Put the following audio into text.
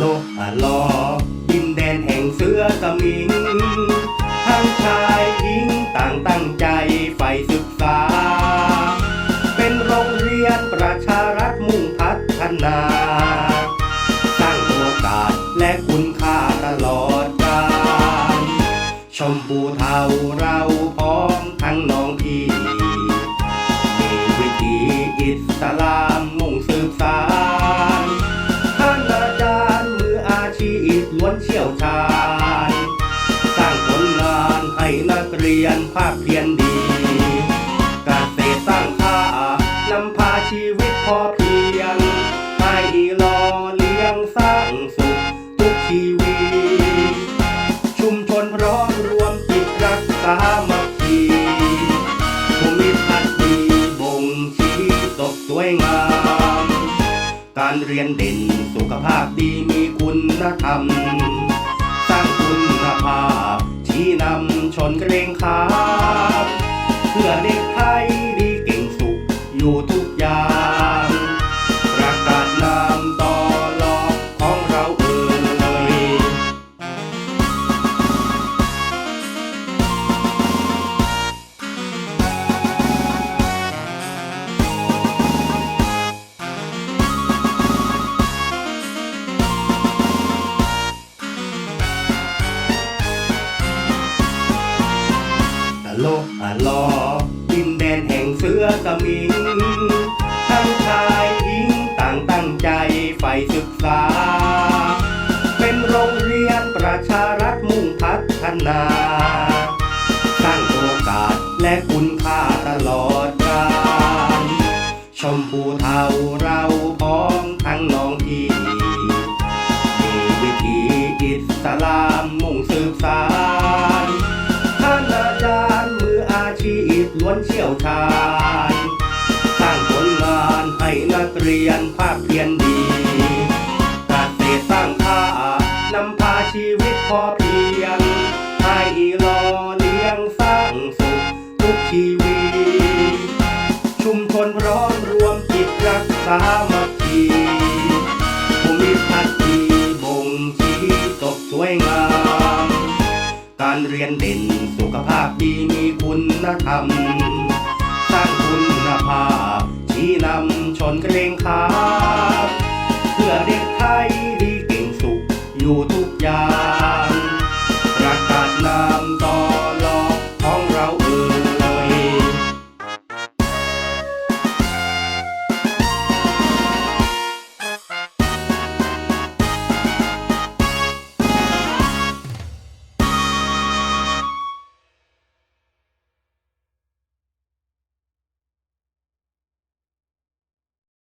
โลอะลอดินแดนแห่งเสือสมิงทั้งชายหญิงต่างตั้งใจใฝ่ศึกษา เป็นโรงเรียนประชารัฐมุ่งพัฒนาสร้างโอกาสและคุณค่าตลอดกาลชมพูเทาเรา เชี่ยวชาญ สร้างผลงานให้นักเรียนภาคเพียรดีกเกษตรสร้างค่านำพาชีวิตพอเพียงให้หล่อเลี้ยงสร้างสุขทุกชีวิต ชุมชนพร้อมรวมจิตรักสามัคคีภูมิทัศน์ดีบ่งชี้ตกสวยงาม การเรียนเด่นสุขภาพดีมีคุณธรรม โลอะลอดินแดนแห่งเสือสมิง ทั้งชายหญิงต่างตั้งใจใฝ่ศึกษา เป็นโรงเรียนประชารัฐมุ่งพัฒนาสร้างโอกาสและคุณค่าตลอดกาลชมพูเทาเราพร้อมทั้งนอ ล้วนเชี่ยวชาญสร้างผลงานให้นักเรียนภาคเพียรดีกเกษตรสร้างค่านำพาชีวิตพอเพียงให้หล่อเลี้ยงสร้างสุขทุกชีวิต ชุมชนพร้อมรวมจิตรักสามัคคีภูมิทัศน์ดีบ่งชี้ตกสวยงาม การเรียนเด่น สุขภาพดีมีคุณธรรม สร้างคุณภาพ